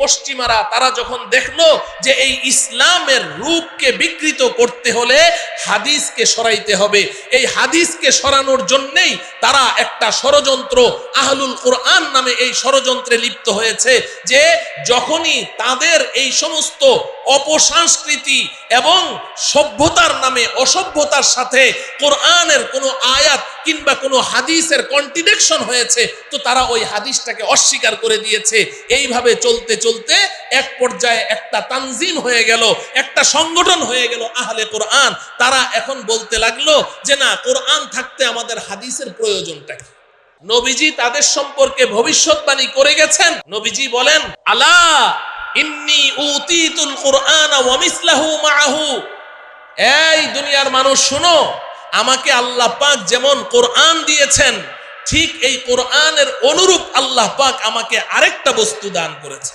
পশ্চিমারা, তারা যখন দেখল যে এই ইসলামের রূপকে বিকৃত করতে হলে হাদিসকে সরাইতে হবে, এই হাদিসকে সরানোর জন্যেই তারা একটা ষড়যন্ত্র, আহলুল কোরআন নামে এই ষড়যন্ত্রে লিপ্ত হয়েছে যে যখনই তাদের এই সমস্ত অপসংস্কৃতি এবং সভ্যতার নামে অসভ্যতার সাথে কোরআনের কোনো আয়াত কিংবা কোনো হাদিসের কন্ট্রিডিকশন হয়েছে, তো তারা ওই হাদিসটাকে অস্বীকার করে দিয়েছে। এইভাবে চলতে চলতে এক পর্যায়ে একটা তানজিম হয়ে গেল, একটা সংগঠন হয়ে গেল আহলে কোরআন। তারা এখন বলতে লাগল যে, না, কোরআন থাকতে আমাদের হাদিসের প্রয়োজনটা কি? নবীজি তাদের সম্পর্কে ভবিষ্যৎবাণী করে গেছেন। নবীজি বলেন, আলা ইন্নি উতিতুল কোরআন ওয়া মিসলাহু মাআহু। এই দুনিয়ার মানুষ, শুনো, আমাকে আল্লাহ পাক যেমন কোরআন দিয়েছেন, ঠিক এই কোরআনের অনুরূপ আল্লাহ পাক আমাকে আরেকটা বস্তু দান করেছে।